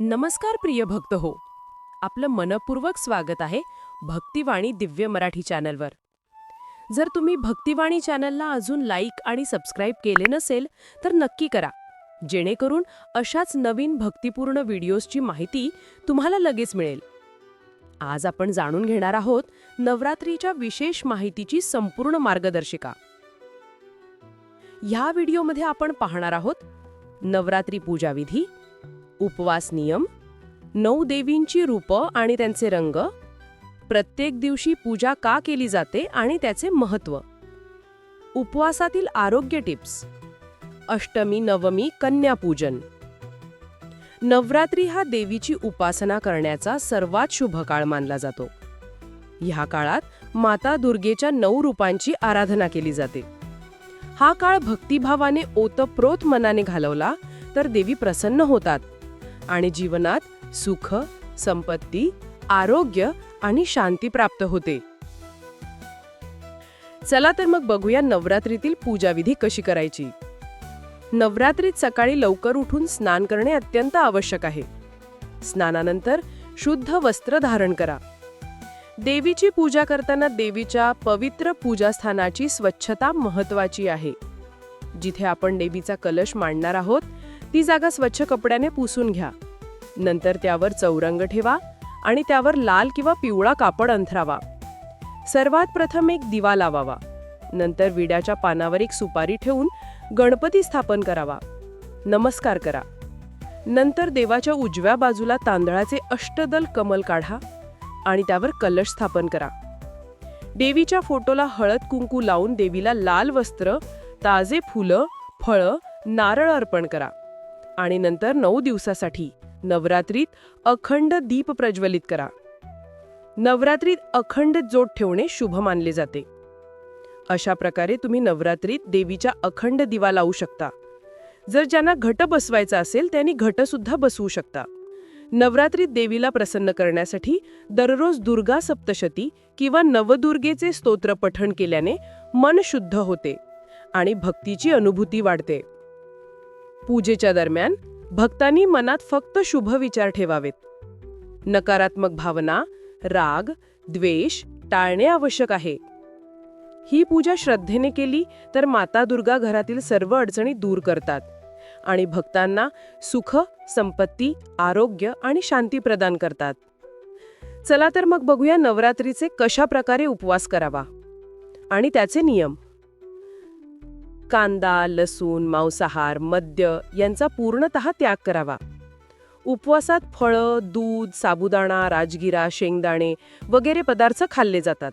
नमस्कार प्रिय भक्त हो. आपलं मनपूर्वक स्वागत आहे भक्तिवाणी दिव्य मराठी चॅनलवर. जर तुम्ही भक्तिवाणी चॅनलला अजून लाईक आणि सबस्क्राईब केले नसेल तर नक्की करा. जेणेकरून अशाच नवीन भक्तिपूर्ण व्हिडिओजची माहिती तुम्हाला लगेच मिळेल. आज आपण जाणून घेणार आहोत नवरात्रीच्या विशेष माहितीची संपूर्ण मार्गदर्शिका. ह्या व्हिडिओमध्ये आपण पाहणार आहोत नवरात्री पूजाविधी उपवास नियम नऊ देवींची रूपं आणि त्यांचे रंग प्रत्येक दिवशी पूजा का केली जाते आणि त्याचे महत्त्व. उपवासातील आरोग्य टिप्स. अष्टमी नवमी कन्यापूजन नवरात्री हा देवीची उपासना करण्याचा सर्वात शुभ काळ मानला जातो. ह्या काळात माता दुर्गेच्या नऊ रूपांची आराधना केली जाते. हा काळ भक्तिभावाने ओतप्रोत मनाने घालवला तर देवी प्रसन्न होतात. आणि जीवनात सुख संपत्ती आरोग्य आणि शांती प्राप्त होते. चला तर मग बघूया नवरात्रीतील पूजाविधी कशी करायची. नवरात्रीत सकाळी लवकर उठून स्नान करणे अत्यंत आवश्यक आहे. स्नानानंतर शुद्ध वस्त्र धारण करा. देवीची पूजा करताना देवीच्या पवित्र पूजास्थानाची स्वच्छता महत्वाची आहे. जिथे आपण देवीचा कलश मांडणार आहोत ती जागा स्वच्छ कपड्याने पुसून घ्या. नंतर त्यावर चौरंग ठेवा आणि त्यावर लाल किंवा पिवळा कापड अंथरावा. सर्वात प्रथम एक दिवा लावावा. नंतर विड्याच्या पानावर एक सुपारी ठेवून गणपती स्थापन करावा. नमस्कार करा. नंतर देवाच्या उजव्या बाजूला तांदळाचे अष्टदल कमल काढा आणि त्यावर कलश स्थापन करा. देवीच्या फोटोला हळद कुंकू लावून देवीला लाल वस्त्र ताजे फुलं फळं नारळ अर्पण करा. आणि नंतर नऊ दिवसासाठी नवरात्रीत अखंड दीप प्रज्वलित करा. नवरात्रीत अखंड जोड ठेवणे शुभ मानले जाते. अशा प्रकारे तुम्ही नवरात्रीत देवीच्या अखंड दिवा लावू शकता. जर ज्यांना घट बसवायचा असेल त्यांनी घटसुद्धा बसवू शकता. नवरात्रीत देवीला प्रसन्न करण्यासाठी दररोज दुर्गा सप्तशती किंवा नवदुर्गेचे स्तोत्र पठण केल्याने मन शुद्ध होते आणि भक्तीची अनुभूती वाढते. पूजेच्या दरम्यान भक्तांनी मनात फक्त शुभ विचार ठेवावेत. नकारात्मक भावना राग द्वेष टाळणे आवश्यक आहे. ही पूजा श्रद्धेने केली तर माता दुर्गा घरातील सर्व अडचणी दूर करतात आणि भक्तांना सुख संपत्ती आरोग्य आणि शांती प्रदान करतात. चला तर मग बघूया नवरात्रीचे कशा प्रकारे उपवास करावा आणि त्याचे नियम. कांदा लसूण मांसाहार मद्य यांचा पूर्णतः त्याग करावा. उपवासात फळं दूध साबुदाणा राजगिरा शेंगदाणे वगैरे पदार्थ खाल्ले जातात.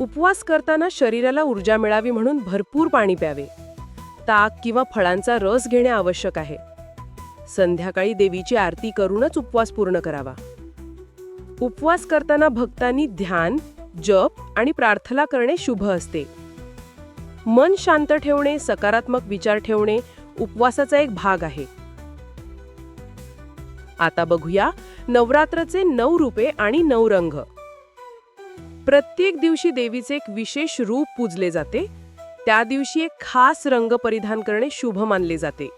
उपवास करताना शरीराला ऊर्जा मिळावी म्हणून भरपूर पाणी प्यावे. ताक किंवा फळांचा रस घेणे आवश्यक आहे. संध्याकाळी देवीची आरती करूनच उपवास पूर्ण करावा. उपवास करताना भक्तांनी ध्यान जप आणि प्रार्थना करणे शुभ असते. मन शांत ठेवणे सकारात्मक विचार ठेवणे उपवासाचा एक भाग आहे. आता बघूया नवरात्रचे नऊ रूपे आणि नऊ रंग. प्रत्येक दिवशी देवीचे एक विशेष रूप पूजले जाते. त्या दिवशी एक खास रंग परिधान करणे शुभ मानले जाते.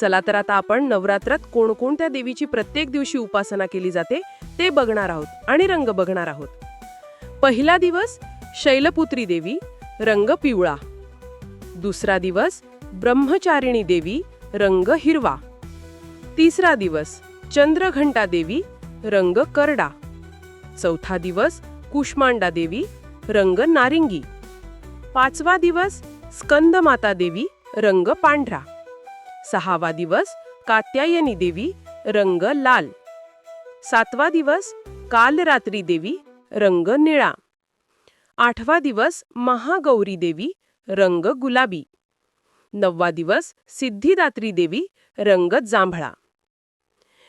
चला तर आता आपण नवरात्रात कोणकोणत्या देवीची प्रत्येक दिवशी उपासना केली जाते ते बघणार आहोत आणि रंग बघणार आहोत. पहिला दिवस शैलपुत्री देवी रंग पिवळा. दुसरा दिवस ब्रह्मचारिणी देवी रंग हिरवा. तिसरा दिवस चंद्रघंटा देवी रंग करडा. चौथा दिवस कुष्मांडा देवी रंग नारिंगी. पाचवा दिवस स्कंदमाता देवी रंग पांढरा. सहावा दिवस कात्यायनी देवी रंग लाल. सातवा दिवस कालरात्री देवी रंग निळा. आठवा दिवस महागौरी देवी रंग गुलाबी. नववा दिवस सिद्धिदात्री देवी रंग जांभळा.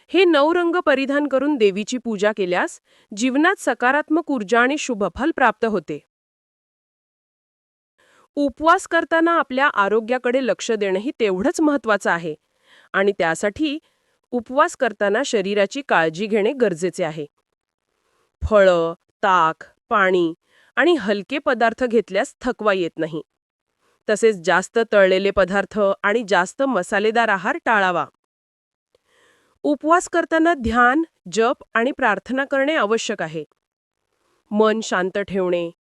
हे नऊ रंग परिधान करून देवीची पूजा केल्यास जीवनात सकारात्मक ऊर्जा आणि शुभफल प्राप्त होते. उपवास करताना आपल्या आरोग्याकडे लक्ष देणंही तेवढंच महत्वाचं आहे आणि त्यासाठी उपवास करताना शरीराची काळजी घेणे गरजेचे आहे. फळं ताक पाणी आणि हलके पदार्थ घेतल्यास थकवा येत नाही. तसेच जास्त तळलेले पदार्थ आणि जास्त मसालेदार आहार टाळावा. उपवास करताना ध्यान जप आणि प्रार्थना करणे आवश्यक आहे. मन शांत ठेवणे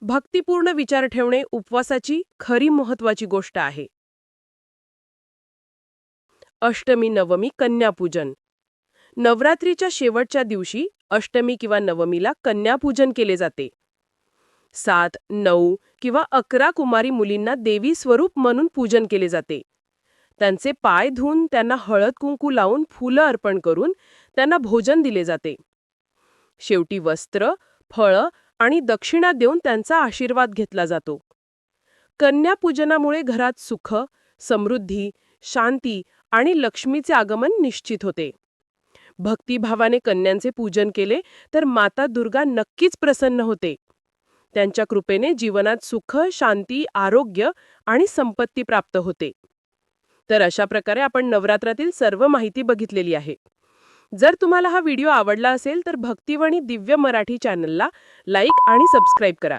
भक्तिपूर्ण विचार ठेवणे उपवासाची खरी महत्वाची गोष्ट आहे. अष्टमी नवमी कन्यापूजन. नवरात्रीच्या शेवटच्या दिवशी अष्टमी किंवा नवमीला कन्यापूजन केले जाते. सात नऊ किंवा अकरा कुमारी मुलींना देवी स्वरूप म्हणून पूजन केले जाते. त्यांचे पाय धुवून त्यांना हळद कुंकू लावून फुलं अर्पण करून त्यांना भोजन दिले जाते. शेवटी वस्त्र फळं आणि दक्षिणा देऊन त्यांचा आशीर्वाद घेतला जातो. कन्यापूजनामुळे घरात सुख समृद्धी शांती आणि लक्ष्मीचे आगमन निश्चित होते. भक्तिभावाने कन्यांचे पूजन केले तर माता दुर्गा नक्कीच प्रसन्न होते. त्यांच्या कृपेने जीवनात सुख शांती आरोग्य आणि संपत्ती प्राप्त होते. तर अशा प्रकारे आपण नवरात्रातील सर्व माहिती बघितलेली आहे. जर तुम्हाला हा व्हिडिओ आवडला असेल तर भक्तिवणी दिव्य मराठी चॅनलला लाईक आणि सबस्क्राईब करा.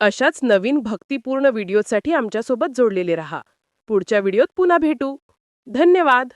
अशाच नवीन भक्तिपूर्ण व्हिडिओसाठी आमच्यासोबत जोडलेले रहा. पुढच्या व्हिडिओत पुन्हा भेटू. धन्यवाद!